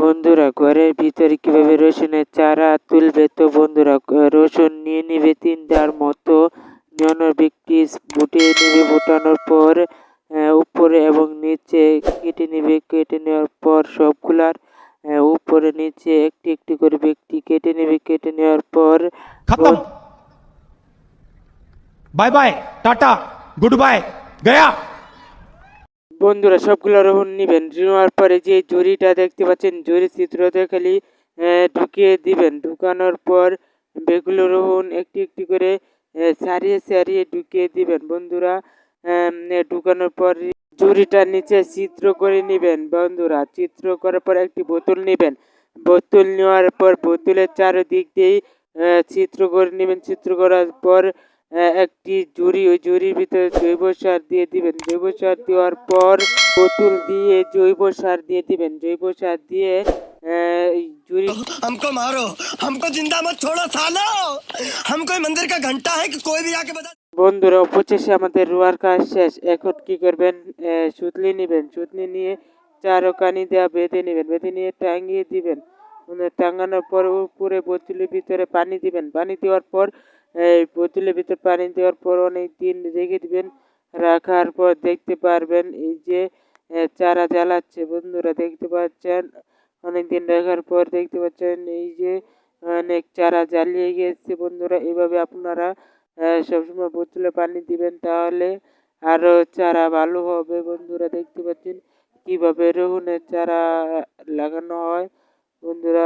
বন্ধুরা ঘরের ভিতরে কীভাবে রসুনের চারা তুলবে? তো বন্ধুরা রসুন নিয়ে নিবে তিনটার মতো। নিয়নোর ব্যক্তি ফুটিয়ে নিবে ফুটানোর পর উপরে এবং নিচে কেটে নিবে। কেটে নেওয়ার পর সবগুলার উপরে নিচে একটি একটি করে ব্যক্তি কেটে নেবে। কেটে নেওয়ার পর bye bye tata good bye Gaya. বন্ধুরা, সবগুলো রোহন নেবেন। নেওয়ার পরে যে ঝুড়িটা দেখতে পাচ্ছেন ঝুড়ি চিত্রতে খালি ঢুকিয়ে দিবেন। ঢুকানোর পর বেগুলো রোহন একটি একটি করে সারিয়ে সারিয়ে ঢুকিয়ে দিবেন। বন্ধুরা ঢুকানোর পর ঝুড়িটার নিচে চিত্র করে নেবেন। বন্ধুরা, চিত্র করার পর একটি বোতল নেবেন। বোতল নেওয়ার পর বোতলের চারিদিক দিয়েই চিত্র করে নেবেন। চিত্র করার পর একটি ঝুড়ি ওই ঝুড়ির ভিতরে জৈব সার দিয়ে দিবেন জৈব সার দেওয়ার পর বোতল দিয়ে জৈব সার দিয়ে দিবেন জৈব সার দিয়ে আহ, এই ঝুড়ি हमको मारो हमको जिंदा मत छोड़ो सालो हम कोई मंदिर का घंटा है कि कोई भी आके बता বন্ধুরা অবশেষে আমাদের রোয়ার কাজ শেষ এখন কি করবেন আহ, সুতলি নেবেন সুতলি নিয়ে চারো কানি দেওয়া বেঁধে নেবেন বেঁধে নিয়ে টাঙিয়ে দিবেন মানে টাঙানোর পর উপরে বোতলের ভিতরে পানি দিবেন পানি দেওয়ার পর এই বোতলের ভিতর পানি দেওয়ার পর অনেক দিন রেখে দিবেন, রাখার পর দেখতে পারবেন এই যে চারা জ্বালাচ্ছে। বন্ধুরা দেখতে পাচ্ছেন, অনেক দিন রাখার পর দেখতে পাচ্ছেন এই যে অনেক চারা জ্বালিয়ে গিয়েছে বন্ধুরা, এভাবে আপনারা সবসময় বোতলে পানি দিবেন তাহলে আরও চারা ভালো হবে। বন্ধুরা দেখতে পাচ্ছেন কীভাবে রোহনের চারা লাগানো হয়। বন্ধুরা